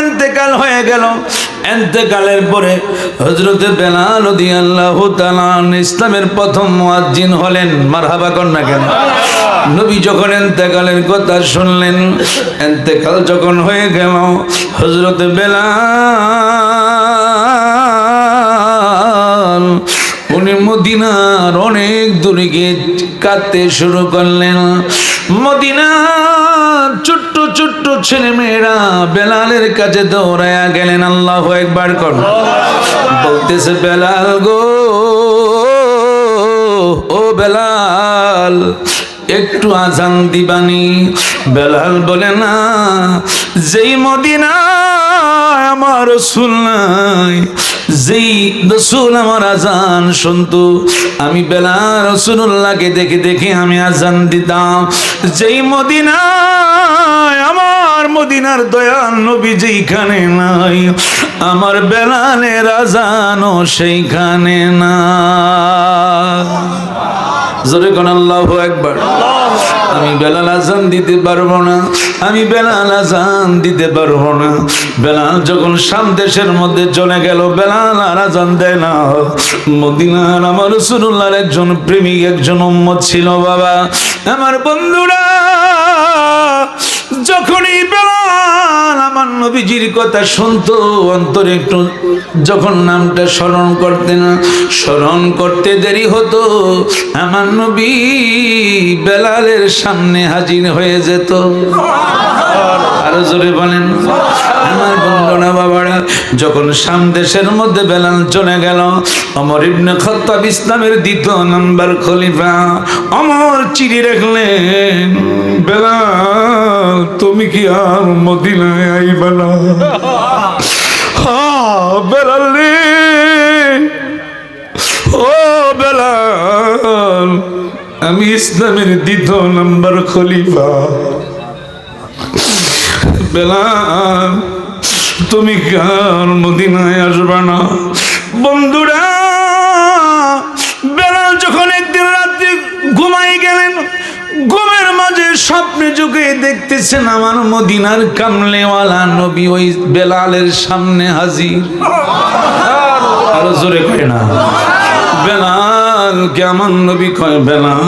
এন্তেকাল হয়ে গেল। এন্তেকালের পরে হজরতে বেলাল আল্লাহ ইসলামের প্রথম মুয়াজ্জিন হলেন। মারহাবা কন্যা কেন? নবী যখন এন্তেকালের কথা শুনলেন এন্তেকাল যখন হয়ে গেল হজরতে বেলাল উনি মদিনার অনেক দূরে গিয়ে কাঁদতে শুরু করলেন। মদিনার ছোট্ট ছেলে মেয়েরা বেলালের কাছে দৌড়ায়া গেলেন, আল্লাহ একবার কর বলতেছে, বেলাল গো, ও বেলাল, একটু আজান দিবানি। বেলাল বলে, না, যেই মদিনা আমার রসুল নাই যেই রসুল আমার আজান শুনতো, আমি বেলা রসুল্লাহকে দেখে দেখে আমি আজান দিতাম। যেই মদিনা আমার মদিনার দয়াল নবী যেইখানে নাই, আমার বেলালের আজানও সেইখানে না জোরে কোন আল্লাহ একবার আমি বেলাল আজান দিতে পারব না, আমি বেলাল আজান দিতে পারব না। বেলাল যখন শাম দেশের মধ্যে চলে গেল, বেলাল আর আজান দেয় না। মদিনার আমার রসুল্লাহর একজন প্রেমিক, একজন উম্মত ছিল বাবা। আমার বন্ধুরা যখনই বেলাল আমার নবীজির কথা শুনতো, অন্তরে একটু যখন নামটা স্মরণ করতেন স্মরণ করতে দেরি হতো, আমার নবী বেলালের সামনে হাজির হয়ে যেত। আরও জোরে বলেন। আমার বন্ধুরা বাবারা, যখন শাম দেশের মধ্যে বেলাল চলে গেল, অমর ইবনে খত্তাব ইসলামের দ্বিতীয় নাম্বার খলিফা অমর চিঠি রাখলেন, বেলাল, তুমি কি আর মদিনায় আইবা না? ও বেলাল, আমি ইসলামের দ্বিতীয় নাম্বার খলিফা। বেলাল তুমি কার মদিনায় আসবা না। বন্ধুরা বেলাল যখন একদিন রাত্রে ঘুমাই গেলেন, ঘুমের মাঝে স্বপ্নে যুগে দেখতেছেন আমার মদিনার কামলেওয়ালা নবী ওই বেলালের সামনে হাজির। আরও জোরে কয় না। বেলাল কেমন নবী কয়, বেলাল,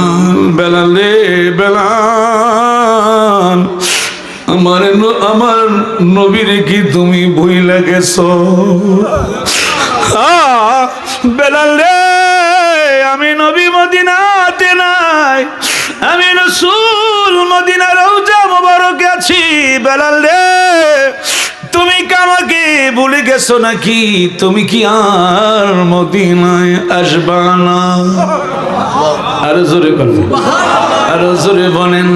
বেলালে বেলাল। আমার আমার নবীরে কি তুমি ভুইলা গেছো? বেলাল রে আমি নবী মদিনাতে নাই। আমি রসুল মদিনা রৌজা মোবারক আছি বেলাল রে। তুমি কি আমাকে ভুলে গেছো নাকি? তুমি কি আর মদিনায় আসবা না? আরও জোরে বলেন। আরও জোরে বলেন।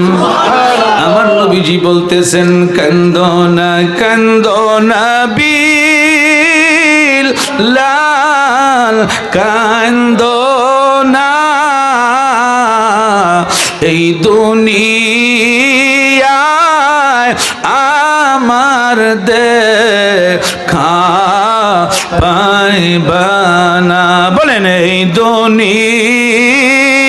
আমার নবীজি বলতেছেন, কান্দ না কান্দ না বিল লাল, কান্দ না। এই দুনিয়ায় আমার দেখা পাইবানা বলেন, এই দুনিয়ায়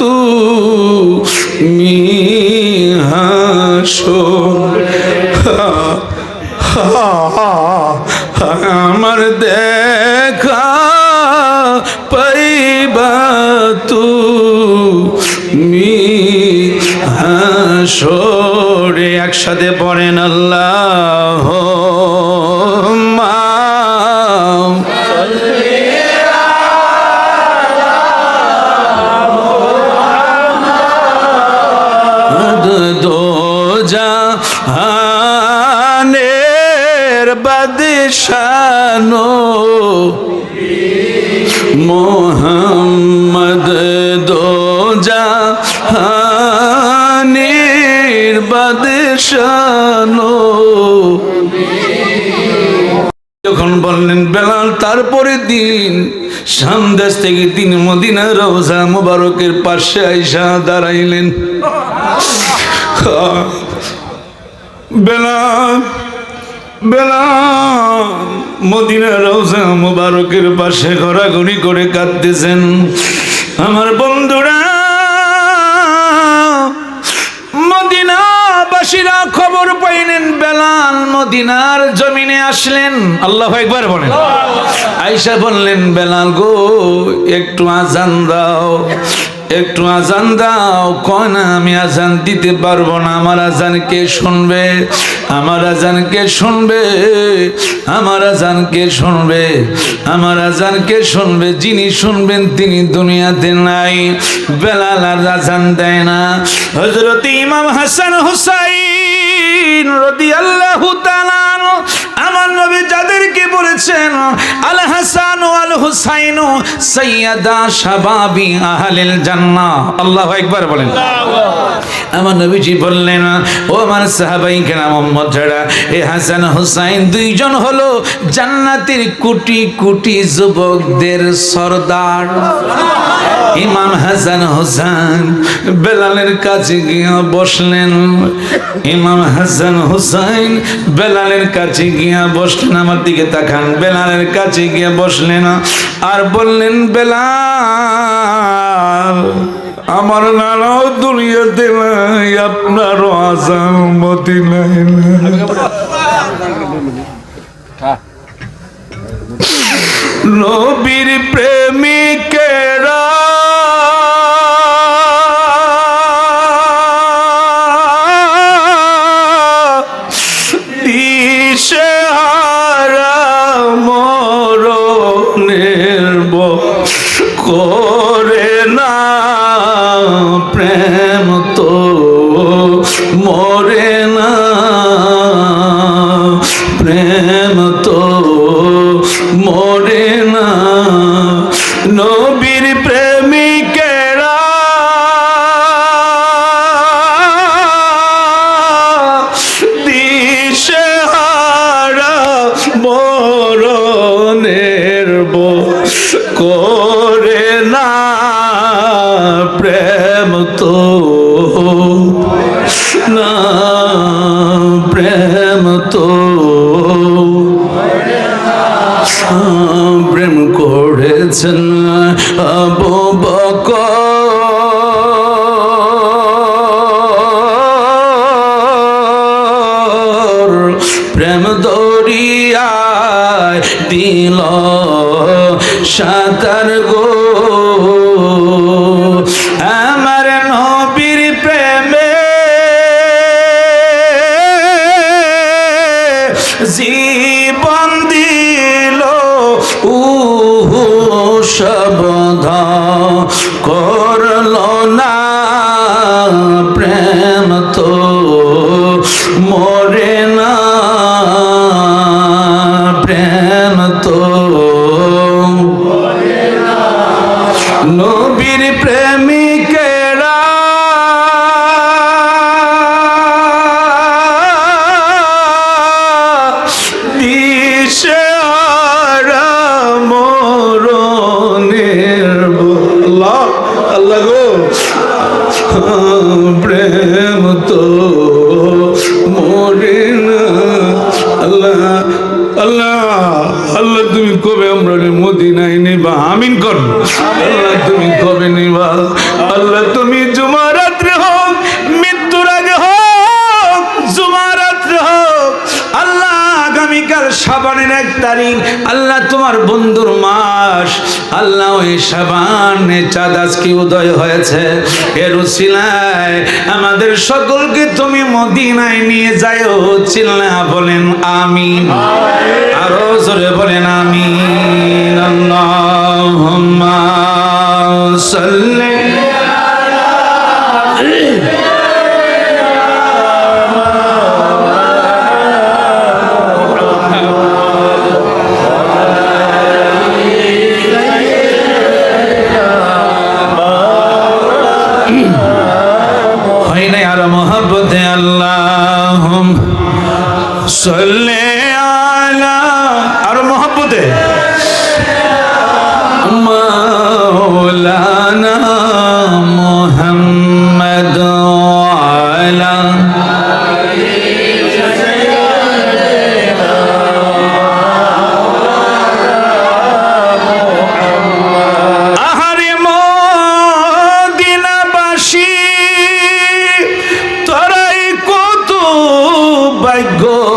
তুমি হাসো আমার দেখা পাইবা তুমি হাসরে একসাথে পড়েন আল্লাহ। বাদশানো মোহাম্মদ দো জাহানের যখন বললেন, বেলাল, তারপরে দিন সামদেশ থেকে তিনি মদিনা রওজা মুবারকের পাশে আইসা দাঁড়াইলেন। বেলাল বেলাল মদিনা রওজা মুবারকের পাশে ঘোরাঘুরি করে কাঁদতেছেন। আমার বন্ধুরা মদিনাবাসীরা খবর পাইলেন বেলাল মদিনার জমিনে আসলেন। আল্লাহ একবার বলেন। আইসা বললেন বেলাল গো একটু আজান দাও। একটু আজান দাও কয় না আমি আজান দিতে পারব না। আমার আজান কে শুনবে? আমার আজান কে শুনবে? আমার আজান কে শুনবে? আমার আজান কে শুনবে? যিনি শুনবেন তিনি দুনিয়াতে নাই। বেলাল আর আজান দেয় না। হজরত ইমাম হাসান হুসাইন রদি আল্লাহ আমার নবী যাদেরকে বলেছেন, আল হাসান আল হুসাইন সৈয়দা শাবাবি আহলিল জান্নাহ। আল্লাহু একবার বলেন। আমার নবীজি বললেন, ও আমার সাহাবাই মোহাম্মদ ছাড়া এ হাসান, হুসাইন দুইজন হলো জান্নাতের কোটি কোটি যুবকদের সর্দার। ইমাম হাসান, হুসাইন বেলালের কাছে গিয়ে বসলেন। ইমাম হাসান, হুসাইন বেলালের কাছে গিয়ে বসলেন আমার দিকে তাকান, বেলালের কাছে গিয়ে বসলেন, আর বললেন, বেলাল, আমার নানাও দুনিয়াতে নাই আপনারও আসাম নাই। নবীর প্রেমিকেরা প্রেম করেছেন আবু বকর প্রেম দরিয়ায় দিল সাঁতার গো আল্লাহ আল্লাহ আল্লাহ, তুমি কবে আমরা মদিনায় নিবা? আমিন কর। আল্লাহ, তুমি কবে নিবা? আল্লাহ, তুমি জুমা হোক, মৃত্যুর আগে হোক জুমা রাত্রে হোক, আল্লাহ, আগামীকাল সাবানের এক তারিখ, আল্লাহ, তোমার বন্ধুর মাস আল্লাহ ওই সাবানে চাঁদ আজকে উদয় হয়েছে। এর আমাদের সকলকে তুমি মদিনায় নিয়ে যাও চিল্লা বলেন আমি আরও জোরে বলেন আমি আল্লাহুম্মা সাল্লি ভাগ্যবান